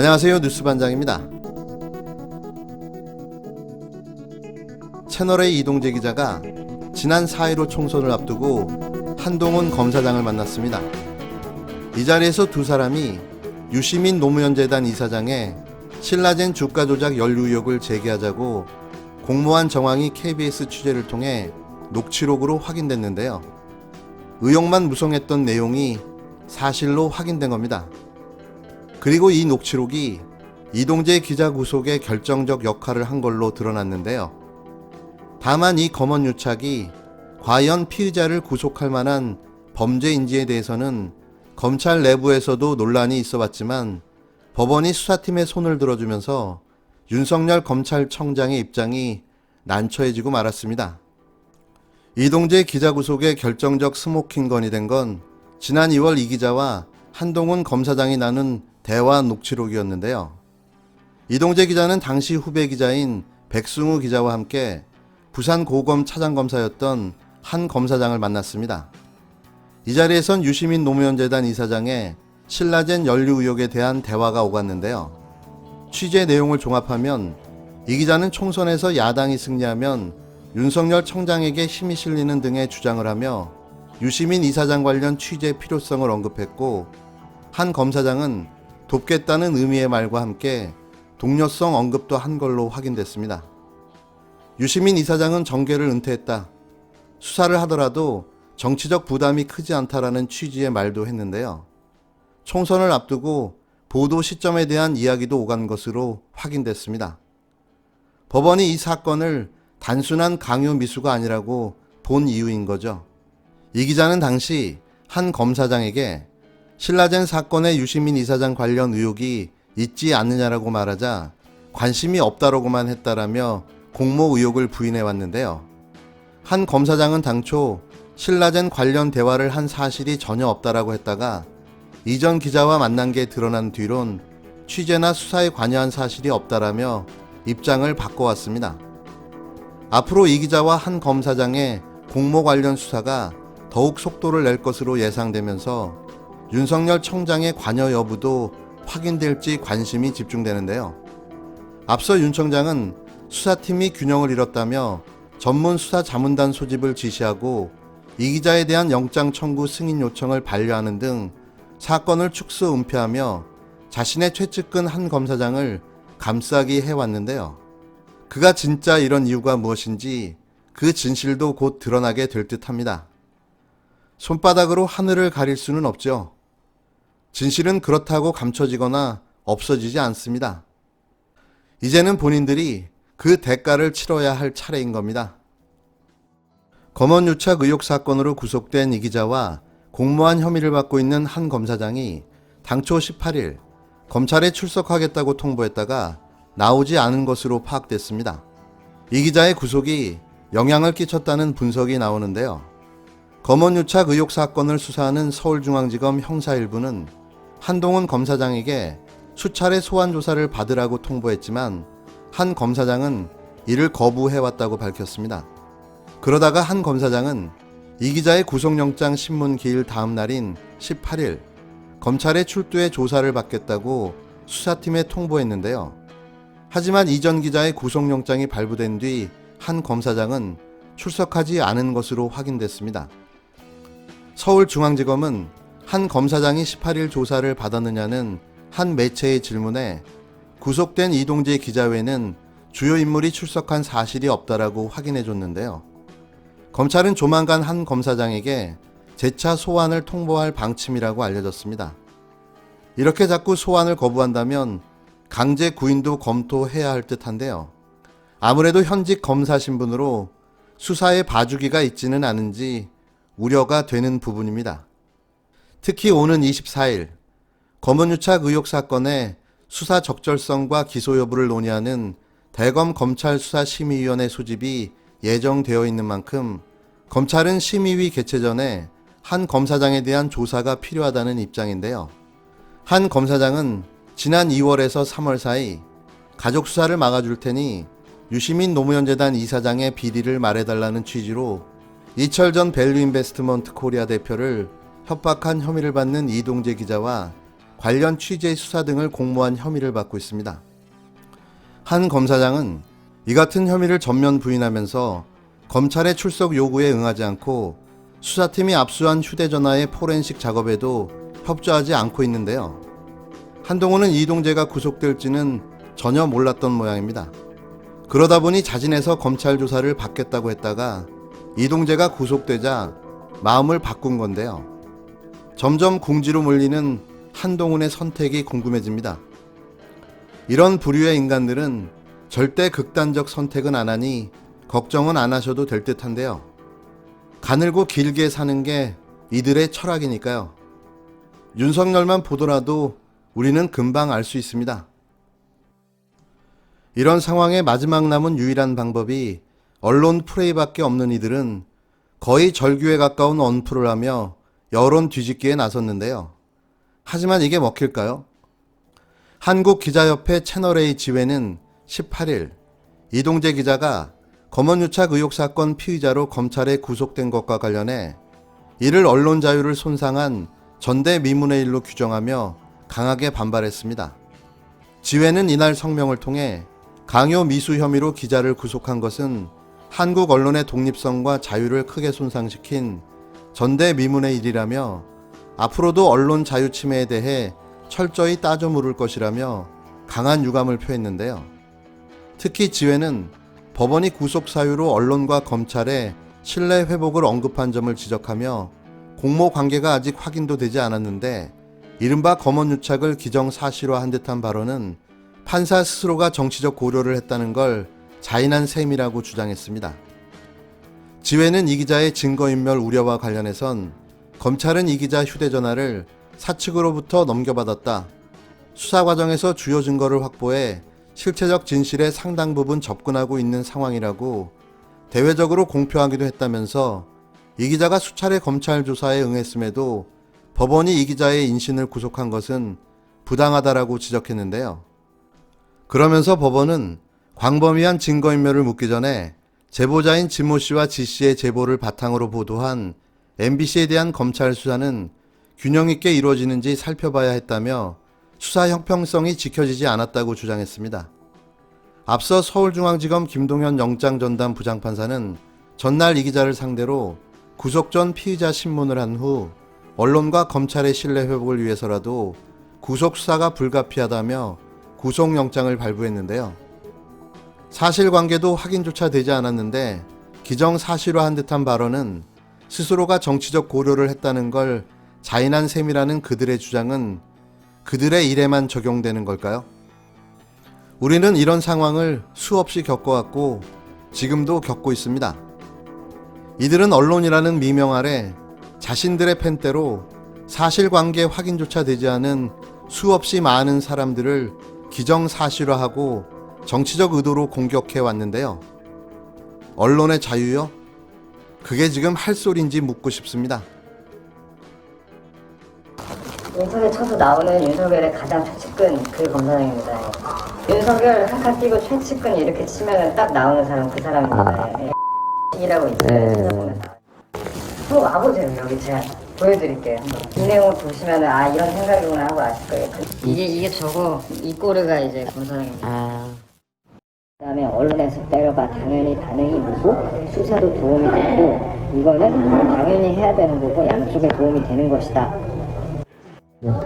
안녕하세요 뉴스반장입니다. 채널의 이동재 기자가 지난 4.15 총선을 앞두고 한동훈 검사장을 만났습니다. 이 자리에서 두 사람이 유시민 노무현재단 이사장의 신라젠 주가 조작 연루 의혹을 제기하자고 공모한 정황이 KBS 취재를 통해 녹취록으로 확인됐는데요. 의혹만 무성했던 내용이 사실로 확인된 겁니다. 그리고 이 녹취록이 이동재 기자 구속에 결정적 역할을 한 걸로 드러났는데요. 다만 이 검언 유착이 과연 피의자를 구속할 만한 범죄인지에 대해서는 검찰 내부에서도 논란이 있어 왔지만 법원이 수사팀의 손을 들어주면서 윤석열 검찰청장의 입장이 난처해지고 말았습니다. 이동재 기자 구속의 결정적 스모킹건이 된 건 지난 2월 이 기자와 한동훈 검사장이 나눈 대화 녹취록이었는데요. 이동재 기자는 당시 후배 기자인 백승우 기자와 함께 부산 고검 차장검사였던 한 검사장을 만났습니다. 이 자리에선 유시민 노무현재단 이사장의 신라젠 연루 의혹에 대한 대화가 오갔는데요. 취재 내용을 종합하면 이 기자는 총선에서 야당이 승리하면 윤석열 청장에게 힘이 실리는 등의 주장을 하며 유시민 이사장 관련 취재 필요성을 언급했고 한 검사장은 돕겠다는 의미의 말과 함께 동료성 언급도 한 걸로 확인됐습니다. 유시민 이사장은 정계를 은퇴했다. 수사를 하더라도 정치적 부담이 크지 않다라는 취지의 말도 했는데요. 총선을 앞두고 보도 시점에 대한 이야기도 오간 것으로 확인됐습니다. 법원이 이 사건을 단순한 강요 미수가 아니라고 본 이유인 거죠. 이 기자는 당시 한 검사장에게 신라젠 사건의 유시민 이사장 관련 의혹이 있지 않느냐라고 말하자 관심이 없다라고만 했다라며 공모 의혹을 부인해 왔는데요. 한 검사장은 당초 신라젠 관련 대화를 한 사실이 전혀 없다라고 했다가 이전 기자와 만난 게 드러난 뒤론 취재나 수사에 관여한 사실이 없다라며 입장을 바꿔왔습니다. 앞으로 이 기자와 한 검사장의 공모 관련 수사가 더욱 속도를 낼 것으로 예상되면서 윤석열 청장의 관여 여부도 확인될지 관심이 집중되는데요. 앞서 윤 청장은 수사팀이 균형을 잃었다며 전문 수사 자문단 소집을 지시하고 이 기자에 대한 영장 청구 승인 요청을 반려하는 등 사건을 축소 은폐하며 자신의 최측근 한 검사장을 감싸기 해왔는데요. 그가 진짜 이런 이유가 무엇인지 그 진실도 곧 드러나게 될 듯합니다. 손바닥으로 하늘을 가릴 수는 없죠. 진실은 그렇다고 감춰지거나 없어지지 않습니다. 이제는 본인들이 그 대가를 치러야 할 차례인 겁니다. 검언 유착 의혹 사건으로 구속된 이 기자와 공모한 혐의를 받고 있는 한 검사장이 당초 18일 검찰에 출석하겠다고 통보했다가 나오지 않은 것으로 파악됐습니다. 이 기자의 구속이 영향을 끼쳤다는 분석이 나오는데요. 검언 유착 의혹 사건을 수사하는 서울중앙지검 형사 1부는 한동훈 검사장에게 수차례 소환 조사를 받으라고 통보했지만 한 검사장은 이를 거부해왔다고 밝혔습니다. 그러다가 한 검사장은 이 기자의 구속영장 신문 기일 다음 날인 18일 검찰에 출두해 조사를 받겠다고 수사팀에 통보했는데요. 하지만 이전 기자의 구속영장이 발부된 뒤 한 검사장은 출석하지 않은 것으로 확인됐습니다. 서울중앙지검은 한 검사장이 18일 조사를 받았느냐는 한 매체의 질문에 구속된 이동재 기자 외에는 주요 인물이 출석한 사실이 없다라고 확인해 줬는데요. 검찰은 조만간 한 검사장에게 재차 소환을 통보할 방침이라고 알려졌습니다. 이렇게 자꾸 소환을 거부한다면 강제 구인도 검토해야 할 듯한데요. 아무래도 현직 검사 신분으로 수사에 봐주기가 있지는 않은지 우려가 되는 부분입니다. 특히 오는 24일 검언유착 의혹 사건의 수사 적절성과 기소 여부를 논의하는 대검 검찰 수사 심의위원회 소집이 예정되어 있는 만큼 검찰은 심의위 개최 전에 한 검사장에 대한 조사가 필요하다는 입장인데요. 한 검사장은 지난 2월에서 3월 사이 가족 수사를 막아줄 테니 유시민 노무현재단 이사장의 비리를 말해달라는 취지로 이철 전 밸류인베스트먼트 코리아 대표를 협박한 혐의를 받는 이동재 기자와 관련 취재 수사 등을 공모한 혐의를 받고 있습니다. 한 검사장은 이 같은 혐의를 전면 부인하면서 검찰의 출석 요구에 응하지 않고 수사팀이 압수한 휴대전화의 포렌식 작업에도 협조하지 않고 있는데요. 한동훈은 이동재가 구속될지는 전혀 몰랐던 모양입니다. 그러다 보니 자진해서 검찰 조사를 받겠다고 했다가 이동재가 구속되자 마음을 바꾼 건데요. 점점 궁지로 몰리는 한동훈의 선택이 궁금해집니다. 이런 부류의 인간들은 절대 극단적 선택은 안 하니 걱정은 안 하셔도 될 듯한데요. 가늘고 길게 사는 게 이들의 철학이니까요. 윤석열만 보더라도 우리는 금방 알 수 있습니다. 이런 상황에 마지막 남은 유일한 방법이 언론 프레이밖에 없는 이들은 거의 절규에 가까운 언프를 하며 여론 뒤집기에 나섰는데요. 하지만 이게 먹힐까요? 한국기자협회 채널A 지회는 18일 이동재 기자가 검언유착 의혹 사건 피의자로 검찰에 구속된 것과 관련해 이를 언론 자유를 손상한 전대미문의 일로 규정하며 강하게 반발했습니다. 지회는 이날 성명을 통해 강요 미수 혐의로 기자를 구속한 것은 한국 언론의 독립성과 자유를 크게 손상시킨 전대미문의 일이라며 앞으로도 언론 자유 침해에 대해 철저히 따져 물을 것이라며 강한 유감을 표했는데요. 특히 지회는 법원이 구속 사유로 언론과 검찰의 신뢰 회복을 언급한 점을 지적하며 공모 관계가 아직 확인도 되지 않았는데 이른바 검언유착을 기정사실화한 듯한 발언은 판사 스스로가 정치적 고려를 했다는 걸 자인한 셈이라고 주장했습니다. 지회는 이 기자의 증거인멸 우려와 관련해선 검찰은 이 기자 휴대전화를 사측으로부터 넘겨받았다. 수사 과정에서 주요 증거를 확보해 실체적 진실의 상당 부분 접근하고 있는 상황이라고 대외적으로 공표하기도 했다면서 이 기자가 수차례 검찰 조사에 응했음에도 법원이 이 기자의 인신을 구속한 것은 부당하다라고 지적했는데요. 그러면서 법원은 광범위한 증거인멸을 묻기 전에 제보자인 진모 씨와 지 씨의 제보를 바탕으로 보도한 MBC에 대한 검찰 수사는 균형 있게 이루어지는지 살펴봐야 했다며 수사 형평성이 지켜지지 않았다고 주장했습니다. 앞서 서울중앙지검 김동현 영장전담 부장판사는 전날 이 기자를 상대로 구속 전 피의자 신문을 한 후 언론과 검찰의 신뢰 회복을 위해서라도 구속 수사가 불가피하다며 구속영장을 발부했는데요. 사실관계도 확인조차 되지 않았는데 기정사실화한 듯한 발언은 스스로가 정치적 고려를 했다는 걸 자인한 셈이라는 그들의 주장은 그들의 일에만 적용되는 걸까요? 우리는 이런 상황을 수없이 겪어왔고 지금도 겪고 있습니다. 이들은 언론이라는 미명 아래 자신들의 펜대로 사실관계 확인조차 되지 않은 수없이 많은 사람들을 기정사실화하고 정치적 의도로 공격해 왔는데요. 언론의 자유요? 그게 지금 할 소리인지 묻고 싶습니다. 인터넷 쳐서 나오는 윤석열의 가장 최측근 그 검사장입니다. 윤석열 한칸 끼고 최측근 이렇게 치면 딱 나오는 사람 그 사람입니다. 예. 이라고 있어요. 네. 찾아보면. 한번 와보세요. 여기 제가 보여드릴게요. 이 내용을 보시면 아 이런 생각이구나 하고 아실 거예요. 그- 이게 이게 저거 이 꼬르가 이제 검사장입니다. 아, 그다음에 언론에서 때려봐. 당연히 반응이 있고 수사도 도움이 되고 이거는 당연히 해야 되는 거고 양쪽에 도움이 되는 것이다.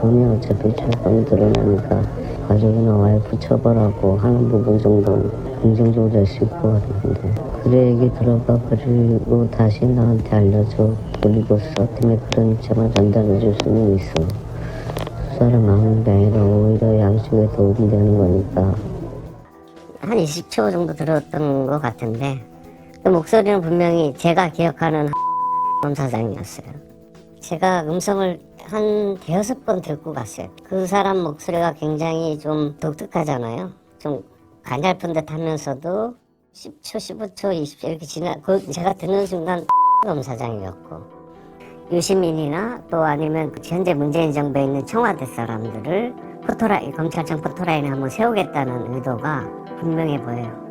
돈이 어차피 철범 드러나니까 가족이나 와이프 처벌하고 하는 부분 정도는 긍정적으로 될수 있을 것 같은데. 그래 얘기 들어봐. 그리고 다시 나한테 알려줘. 그리고 수사팀에 그런 입장을 전달해 줄 수는 있어. 수사를 막는 게 아니라 오히려 양쪽에 도움이 되는 거니까 한 20초 정도 들었던 것 같은데 그 목소리는 분명히 제가 기억하는 검사장이었어요 제가 음성을 한 대여섯 번 듣고 갔어요. 그 사람 목소리가 굉장히 좀 독특하잖아요. 좀 가냘픈 듯 하면서도 10초, 15초, 20초 이렇게 지나, 그 제가 듣는 순간 검사장이었고, 유시민이나 또 아니면 현재 문재인 정부에 있는 청와대 사람들을 포토라인, 검찰청 포토라인에 한번 세우겠다는 의도가 분명해 보여요.